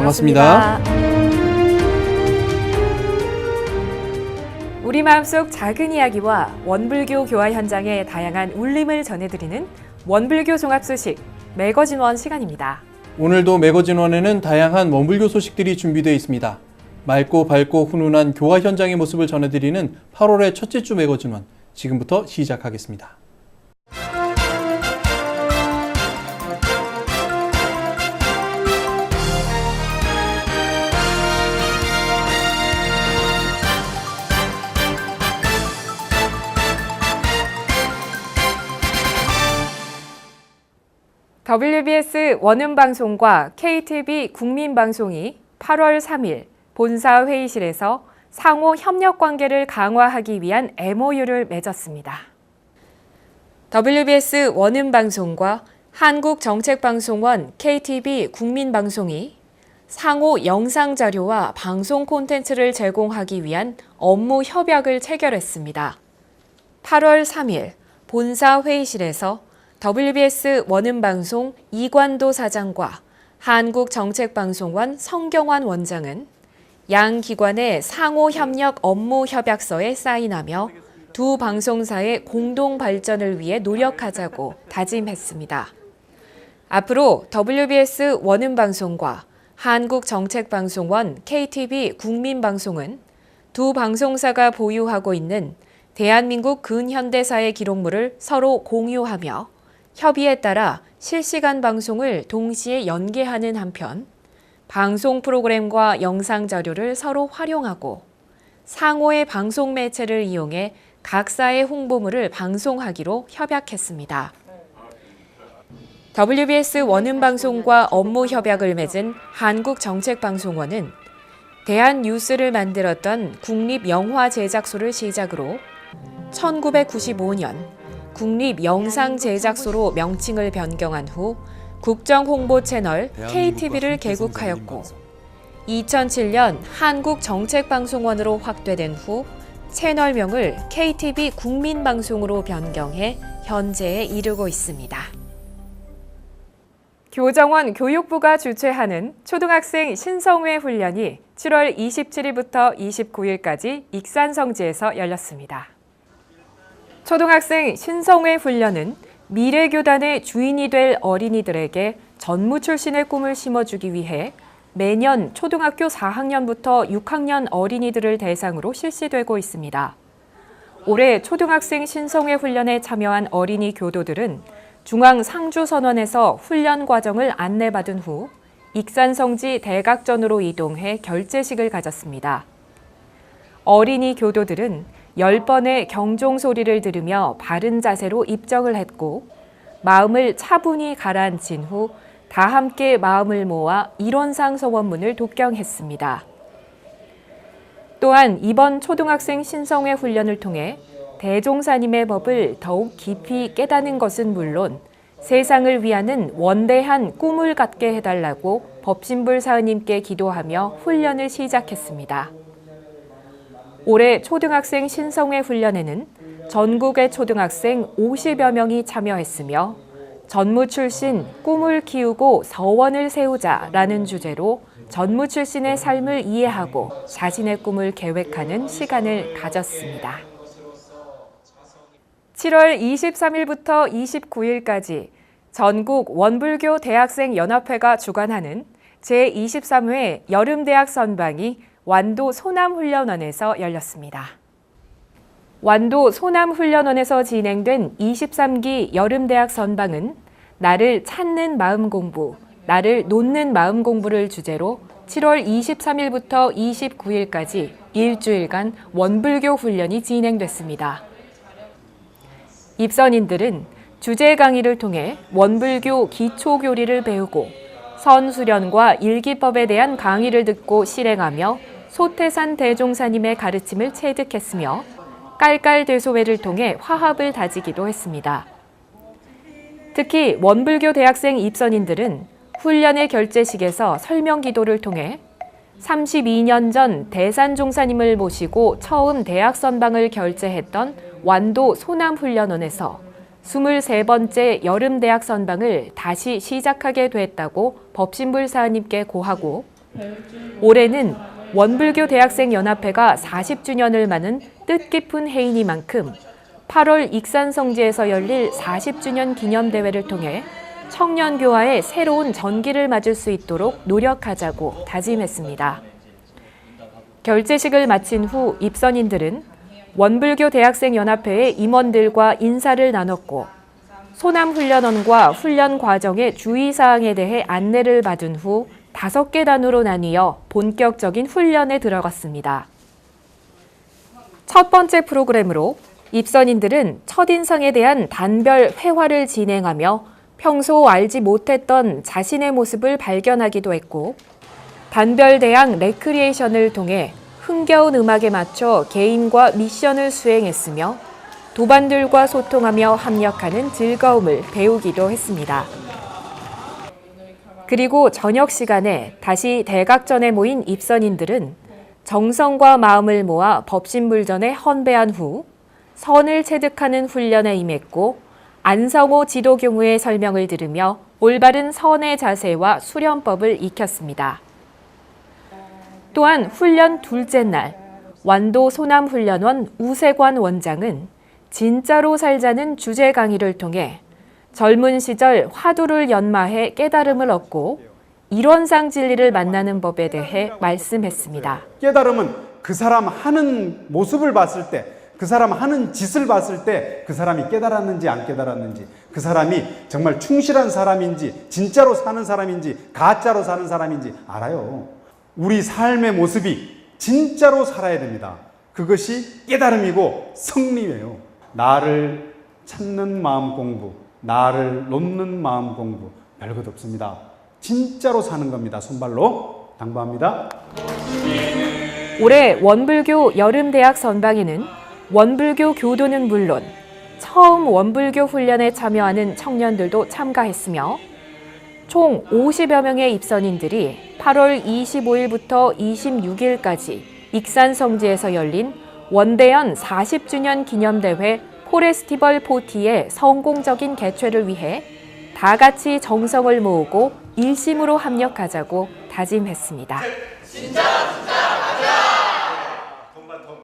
반갑습니다. 우리 마음속 작은 이야기와 원불교 교화 현장의 다양한 울림을 전해드리는 원불교 종합 소식 매거진원 시간입니다. 오늘도 매거진원에는 다양한 원불교 소식들이 준비되어 있습니다. 맑고 밝고 훈훈한 교화 현장의 모습을 전해드리는 8월의 첫째 주 매거진원 지금부터 시작하겠습니다. WBS 원음방송과 KTV 국민방송이 8월 3일 본사 회의실에서 상호 협력 관계를 강화하기 위한 MOU를 맺었습니다. WBS 원음방송과 한국정책방송원 KTV 국민방송이 상호 영상 자료와 방송 콘텐츠를 제공하기 위한 업무 협약을 체결했습니다. 8월 3일 본사 회의실에서 WBS 원음방송 이관도 사장과 한국정책방송원 성경환 원장은 양 기관의 상호 협력 업무 협약서에 사인하며 두 방송사의 공동 발전을 위해 노력하자고 다짐했습니다. 앞으로 WBS 원음방송과 한국정책방송원 KTV 국민방송은 두 방송사가 보유하고 있는 대한민국 근현대사의 기록물을 서로 공유하며 협의에 따라 실시간 방송을 동시에 연계하는 한편 방송 프로그램과 영상 자료를 서로 활용하고 상호의 방송 매체를 이용해 각사의 홍보물을 방송하기로 협약했습니다. WBS 원음방송과 업무 협약을 맺은 한국정책방송원은 대한뉴스를 만들었던 국립영화제작소를 시작으로 1995년 국립 영상 제작소로 명칭을 변경한 후 국정 홍보 채널 KTV를 개국하였고 2007년 한국정책방송원으로 확대된 후 채널명을 KTV 국민방송으로 변경해 현재에 이르고 있습니다. 교정원 교육부가 주최하는 초등학생 신성회 훈련이 7월 27일부터 29일까지 익산성지에서 열렸습니다. 초등학생 신성회 훈련은 미래교단의 주인이 될 어린이들에게 전무 출신의 꿈을 심어주기 위해 매년 초등학교 4학년부터 6학년 어린이들을 대상으로 실시되고 있습니다. 올해 초등학생 신성회 훈련에 참여한 어린이 교도들은 중앙 상주선원에서 훈련 과정을 안내받은 후 익산성지 대각전으로 이동해 결제식을 가졌습니다. 어린이 교도들은 10번의 경종 소리를 들으며 바른 자세로 입정을 했고 마음을 차분히 가라앉힌 후 다 함께 마음을 모아 일원상 서원문을 독경했습니다. 또한 이번 초등학생 신성회 훈련을 통해 대종사님의 법을 더욱 깊이 깨닫는 것은 물론 세상을 위하는 원대한 꿈을 갖게 해달라고 법신불 사은님께 기도하며 훈련을 시작했습니다. 올해 초등학생 신성회 훈련에는 전국의 초등학생 50여 명이 참여했으며 전무 출신 꿈을 키우고 서원을 세우자라는 주제로 전무 출신의 삶을 이해하고 자신의 꿈을 계획하는 시간을 가졌습니다. 7월 23일부터 29일까지 전국 원불교 대학생 연합회가 주관하는 제23회 여름대학 선방이 완도 소남훈련원에서 열렸습니다. 완도 소남훈련원에서 진행된 23기 여름대학 선방은 나를 찾는 마음 공부, 나를 놓는 마음 공부를 주제로 7월 23일부터 29일까지 일주일간 원불교 훈련이 진행됐습니다. 입선인들은 주제 강의를 통해 원불교 기초 교리를 배우고 선 수련과 일기법에 대한 강의를 듣고 실행하며 소태산 대종사님의 가르침을 체득했으며 깔깔대소회를 통해 화합을 다지기도 했습니다. 특히 원불교 대학생 입선인들은 훈련의 결제식에서 설명 기도를 통해 32년 전 대산 종사님을 모시고 처음 대학 선방을 결제했던 완도 소남훈련원에서 23번째 여름 대학 선방을 다시 시작하게 됐다고 법신불사님께 고하고 올해는 원불교 대학생 연합회가 40주년을 맞은 뜻깊은 해이니만큼 8월 익산성지에서 열릴 40주년 기념대회를 통해 청년 교화의 새로운 전기를 맞을 수 있도록 노력하자고 다짐했습니다. 결제식을 마친 후 입선인들은 원불교 대학생 연합회의 임원들과 인사를 나눴고 소남 훈련원과 훈련 과정의 주의 사항에 대해 안내를 받은 후 다섯 개 단으로 나뉘어 본격적인 훈련에 들어갔습니다. 첫 번째 프로그램으로 입선인들은 첫인상에 대한 단별 회화를 진행하며 평소 알지 못했던 자신의 모습을 발견하기도 했고 단별 대항 레크리에이션을 통해 흥겨운 음악에 맞춰 개인과 미션을 수행했으며 도반들과 소통하며 합력하는 즐거움을 배우기도 했습니다. 그리고 저녁 시간에 다시 대각전에 모인 입선인들은 정성과 마음을 모아 법신불전에 헌배한 후 선을 체득하는 훈련에 임했고 안성호 지도교무의 설명을 들으며 올바른 선의 자세와 수련법을 익혔습니다. 또한 훈련 둘째 날 완도 소남훈련원 우세관 원장은 진짜로 살자는 주제 강의를 통해 젊은 시절 화두를 연마해 깨달음을 얻고 일원상 진리를 만나는 법에 대해 말씀했습니다. 깨달음은 그 사람 하는 모습을 봤을 때, 그 사람 하는 짓을 봤을 때 그 사람이 깨달았는지 안 깨달았는지, 그 사람이 정말 충실한 사람인지, 진짜로 사는 사람인지, 가짜로 사는 사람인지 알아요. 우리 삶의 모습이 진짜로 살아야 됩니다. 그것이 깨달음이고 성리예요. 나를 찾는 마음 공부, 나를 놓는 마음 공부, 별것 없습니다. 진짜로 사는 겁니다. 손발로 당부합니다. 올해 원불교 여름대학 선방에는 원불교 교도는 물론 처음 원불교 훈련에 참여하는 청년들도 참가했으며 총 50여 명의 입선인들이 8월 25일부터 26일까지 익산 성지에서 열린 원대연 40주년 기념대회 포레스티벌 포티의 성공적인 개최를 위해 다 같이 정성을 모으고 일심으로 합력하자고 다짐했습니다. 진짜